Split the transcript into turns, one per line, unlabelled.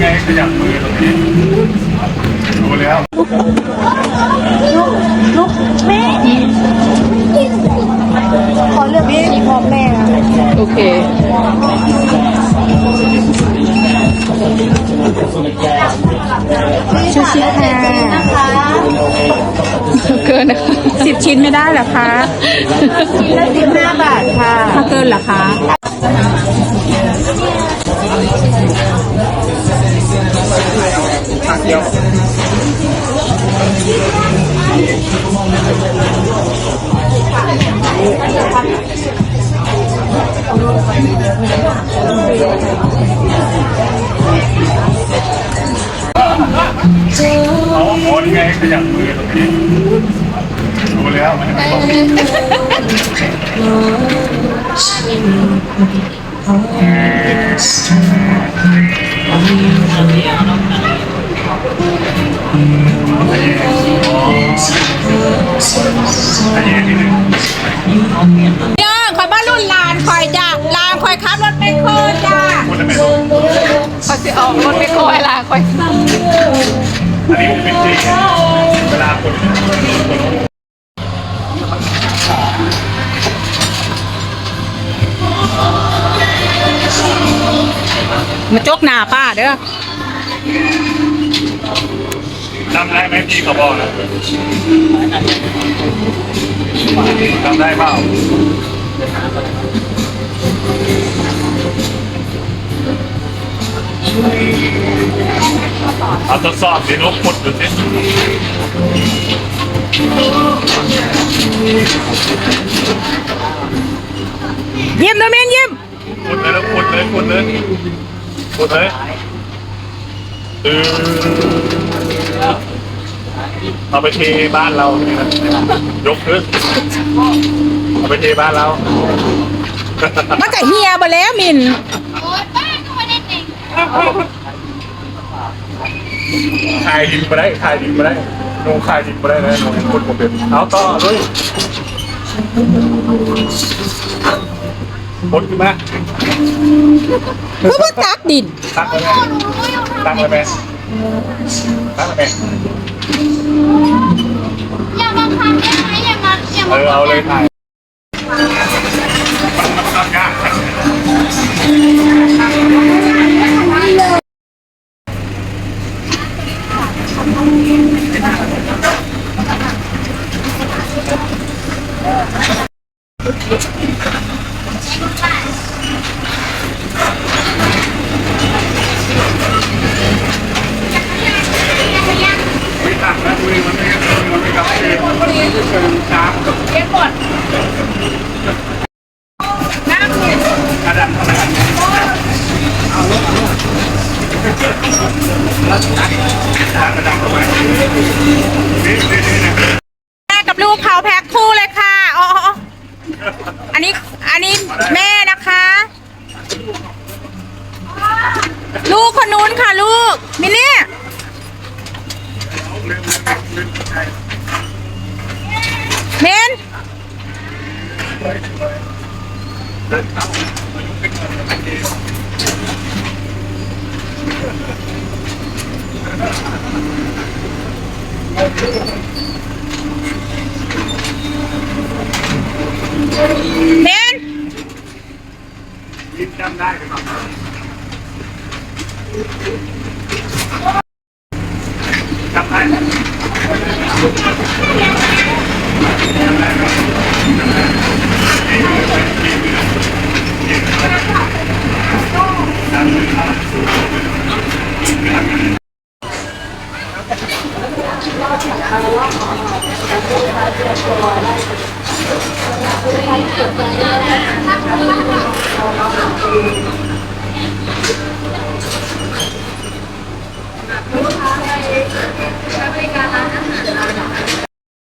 ไงขยับมือตรงนี้ดูแล้ว
ลูกแม่ขอเลือกสีพร้อมแม่นะ
โอเค
ชูชีค่ะนะคะ
เกินนะคะสิบชิ้นไม่ได้เหรอคะ
ชิ้นละสิบห้าบาทค่ะ
ถ้าเกินเหรอคะ
ตัก เดียวเอาโอนไงขยับมือตรงนี้ดูแล้วมันจะตรงอันนี้นิดนึง
ย่างคอยบ้านรุ่นลานคอยจ้าลานคอยขับรถไม่โคจ้าคอยสิออกรถไม่โคไอ้ลานคอย
อันนี้เป็นจริงเวลาคน
มาจกหน้าป้าเด้อ
จำได้ไหมพี่เขาบอกนะจำได้เปล่าเอาทดสอบดิลบกดดูสิ
ยิ้มนะเมนยิ้ม
กดเลยแล้วกดเลยกดเลยกดเลย เออเอาไปเทบ้านเราเนี่ยนะยกขึ้นเอาไปเทบ้านเรา
มันก็เฮียไปแล้วมิน
คายดินมาได้คายดินมาได้ลงคายดินมาได้นะลงคนผมเป็นเอาต่อด้วยพ้นขึ้นมา
เพื่อว่าตักดิน
ตั้งเลย ตั้งเลยแม่ตั้งเลยแม่
อย่ามาคันได้ไหมอย่ามาอย่า
เอ
มา
อเอาเลยถ่ายมันมันทำยากไม่ตักนะคุยมันไม่มันไม่กลับเองมันไม่เชิงช้าง
เก็บหมดน้ำเนี่ย
กระดับกระดับเอาลูกเอาลูก แม่
กับลูกเขาแพ็คคู่เลยค่ะอ๋ออ๋ออันนี้อันนี้แม่นะคะ ลูกคนนู้นค่ะลูกมินนี่ เบน
ยิ้มจำได้ไหมครับจำได้ ลูกค้าไปรับบริการร้านอาหาร